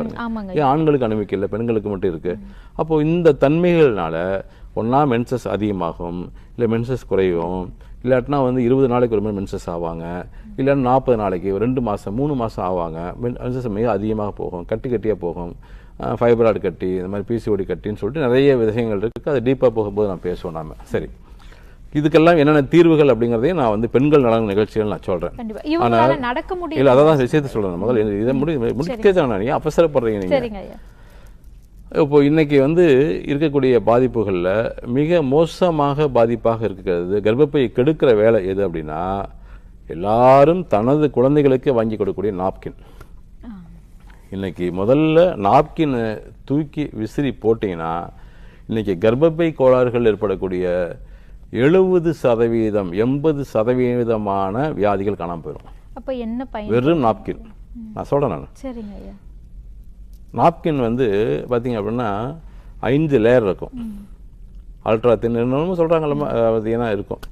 பாருங்க. ஏன் ஆண்களுக்கு அனுமதிக்க இல்லை பெண்களுக்கு மட்டும் இருக்கு? அப்போ இந்த தன்மைகள்னால ஒன்றா மென்சஸ் அதிகமாகும் இல்லை மென்சஸ் குறையும் இல்லாட்டினா வந்து இருபது நாளைக்கு ஒரு மாதிரி மென்சஸ் ஆவாங்க இல்லைன்னா நாற்பது நாளைக்கு ரெண்டு மாதம் மூணு மாதம் ஆவாங்க மென்சஸ் மிக அதிகமாக போகும் கட்டி கட்டியாக போகும். ஃபைபராய்டு கட்டி இந்த மாதிரி பிசிஓடி கட்டின்னு சொல்லிட்டு நிறைய விஷயங்கள் இருக்குது அது டீப்பாக போகும்போது நான் பேசுவோம் நாம. சரி. இதுக்கெல்லாம் என்னென்ன தீர்வுகள் அப்படிங்கிறதையும் நான் வந்து பெண்கள் நலன் நிகழ்ச்சிகள் நான் சொல்கிறேன் இவங்களால நடக்க முடியும் இல்லை அதான் விஷயத்தை சொல்கிறேன் முதல்ல இதை முடி முடிக்கே தான் நீங்கள் அவசரப்படுறீங்க நீங்கள் இப்போ இன்னைக்கு வந்து இருக்கக்கூடிய பாதிப்புகளில் மிக மோசமாக பாதிப்பாக இருக்கிறது கர்ப்பப்பை கெடுக்கிற வேலை எது அப்படின்னா எல்லாரும் தனது குழந்தைகளுக்கு வாங்கி கொடுக்கக்கூடிய நாப்கின். இன்னைக்கு முதல்ல நாப்கினை தூக்கி விசிறி போட்டீங்கன்னா இன்னைக்கு கர்ப்பப்பை கோளாறுகள் ஏற்படக்கூடிய எழுபது சதவீதம் எண்பது சதவீதமான வியாதிகள் காணாம போயிடும். அப்ப என்ன பயன்? வெறும் நாப்கின். நான் சொல்றேன் நான். சரிங்க ஐயா. நாப்கின் வந்து பார்த்தீங்க அப்படின்னா ஐந்து லேயர் இருக்கும். அல்ட்ரா தின் என்னமோ சொல்கிறாங்கல்ல பார்த்தீங்கன்னா இருக்கும்.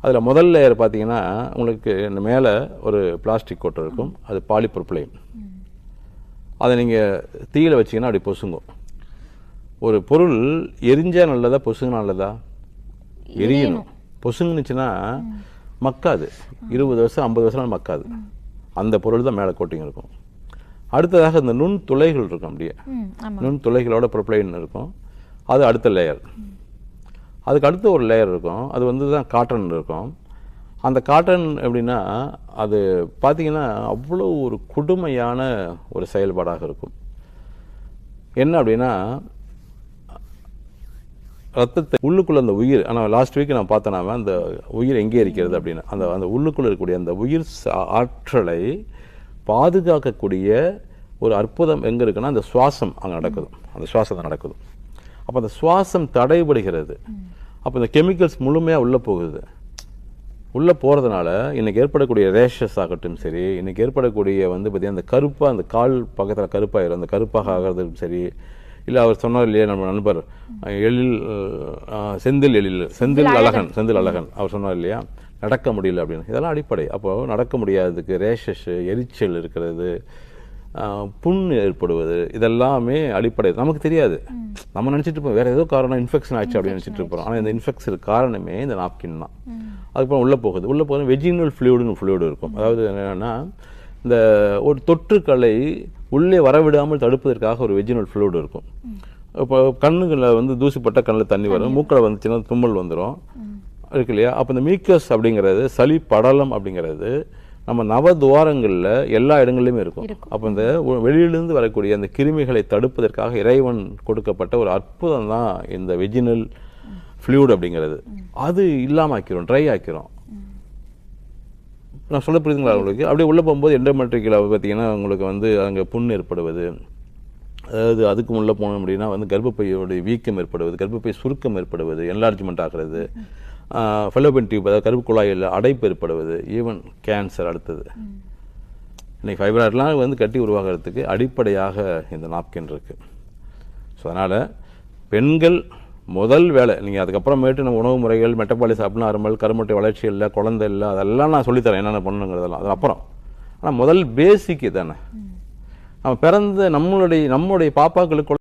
அதில் முதல் லேயர் பார்த்தீங்கன்னா உங்களுக்கு இந்த மேலே ஒரு பிளாஸ்டிக் கோட்டை இருக்கும். அது பாலிப்ரொப்ளைன் அதை நீங்கள் தீயில வச்சீங்கன்னா அப்படி பொசுங்கும். ஒரு பொருள் எரிஞ்சா நல்லதா பொசுங்க நல்லதா? எரியணும். பொசுங்குனுச்சுன்னா மக்காது. இருபது வருஷம் ஐம்பது வருஷம் மக்காது. அந்த பொருள் தான் மேலே கோட்டிங் இருக்கும். அடுத்ததாக இந்த நுண் துளைகள் இருக்கும் அப்படியே. நுண் துளைகளோட ப்ரொப்ளைன் இருக்கும். அது அடுத்த லேயர் அதுக்கு அடுத்த ஒரு லேயர் இருக்கும். அது வந்து தான் காட்டன் இருக்கும். அந்த காட்டன் எப்படின்னா அது பார்த்தீங்கன்னா அவ்வளோ ஒரு கொடுமையான ஒரு செயல்பாடாக இருக்கும். என்ன அப்படின்னா ரத்தத்தை உள்ளுக்குள்ள அந்த உயிர் ஆனால் லாஸ்ட் வீக் நான் பார்த்தேன் அந்த உயிர் எங்கே இருக்கிறது அப்படின்னு. அந்த அந்த உள்ளுக்குள்ள இருக்கக்கூடிய அந்த உயிர் ஆற்றலை பாதுகாக்கக்கூடிய ஒரு அற்புதம் எங்கே இருக்குன்னா அந்த சுவாசம் அங்கே நடக்குது. அந்த சுவாசம் நடக்குது. அப்போ அந்த சுவாசம் தடைபடுகிறது. அப்போ இந்த கெமிக்கல்ஸ் முழுமையாக உள்ளே போகுது. உள்ளே போகிறதுனால இன்றைக்கி ஏற்படக்கூடிய ரேஷஸ் ஆகட்டும் சரி இன்றைக்கி ஏற்படக்கூடிய வந்து பார்த்தீங்கன்னா அந்த கருப்பாக அந்த கால் பக்கத்தில் கருப்பாகிடும் அந்த கருப்பாக ஆகிறதும் சரி இல்லை அவர் சொன்னார் இல்லையா நம்ம நண்பர். எழில் செந்தில் எழில் செந்தில் அழகன் செந்தில் அழகன் அவர் சொன்னார் இல்லையா நடக்க முடியல அப்படின்னு. இதெல்லாம் அடிப்படை. அப்போ நடக்க முடியாததுக்கு ரேஷஸ் எரிச்சல் இருக்கிறது புண் ஏற்படுவது இதெல்லாமே அடிப்படை. நமக்கு தெரியாது. நம்ம நினைச்சிட்டு இருப்போம் வேற ஏதோ காரணம் இன்ஃபெக்ஷன் ஆச்சு அப்படின்னு நினைச்சிட்டு இருப்போம். ஆனால் இந்த இன்ஃபெக்ஷன் காரணமே இந்த நாப்கின் தான். அதுக்கப்புறம் உள்ளே போகுது. உள்ளே போகுது வெஜினல் ஃப்ளூயிடுன்னு ஃப்ளூயிடு இருக்கும். அதாவது என்னன்னா இந்த ஒரு தொற்றுக்களை உள்ளே வரவிடாமல் தடுப்பதற்காக ஒரு வெஜினல் ஃப்ளூயிடு இருக்கும். இப்போ கண்ணுகளில் வந்து தூசிப்பட்ட கண்ணில் தண்ணி வரும் மூக்கில் வந்துச்சுன்னா தும்மல் வந்துடும் இருக்கு இல்லையா? அப்போ இந்த மீக்கஸ் அப்படிங்கிறது சளி படலம் அப்படிங்கிறது நம்ம நவதுவாரங்களில் எல்லா இடங்கள்லையுமே இருக்கும். அப்போ இந்த வெளியிலிருந்து வரக்கூடிய அந்த கிருமிகளை தடுப்பதற்காக இறைவன் கொடுக்கப்பட்ட ஒரு அற்புதம் தான் இந்த வெஜினல் ஃப்ளூயிட் அப்படிங்கிறது. அது இல்லாம ஆக்கிரும் ட்ரை ஆக்கிரும். நான் சொல்ல புரியுதுங்களா உங்களுக்கு? அப்படியே உள்ளே போகும்போது எண்டோமெட்ரிக்கில் பார்த்தீங்கன்னா உங்களுக்கு வந்து அங்கே புண் ஏற்படுவது. அதாவது அதுக்கு உள்ளே போனோம் அப்படின்னா வந்து கர்ப்பப்பையோட வீக்கம் ஏற்படுவது கர்ப்பப்பை சுருக்கம் ஏற்படுவது என்லார்ஜ்மெண்ட் ஆகிறது. ஃபெலோபென் டியூப் அதாவது கருப்பு குழாயில் அடைப்பு ஏற்படுவது ஈவன் கேன்சர் அடுத்தது. இன்னைக்கு ஃபைப்ராய்ட்லாம் வந்து கட்டி உருவாகிறதுக்கு அடிப்படையாக இந்த நாப்கின் இருக்கு. ஸோ அதனால் பெண்கள் முதல் வேலை. நீங்கள் அதுக்கப்புறமேட்டு நம்ம உணவு முறைகள் மெட்டபாலிஸ் அப்படின்னா அருமல் கருமட்டை வளர்ச்சி இல்லை குழந்தை இல்லை அதெல்லாம் நான் சொல்லித்தரேன் என்னென்ன பண்ணணுங்கிறதெல்லாம். அது அப்புறம். ஆனால் முதல் பேசிக் தானே. நம்ம பிறந்த நம்மளுடைய நம்மளுடைய பாப்பாக்களுக்கு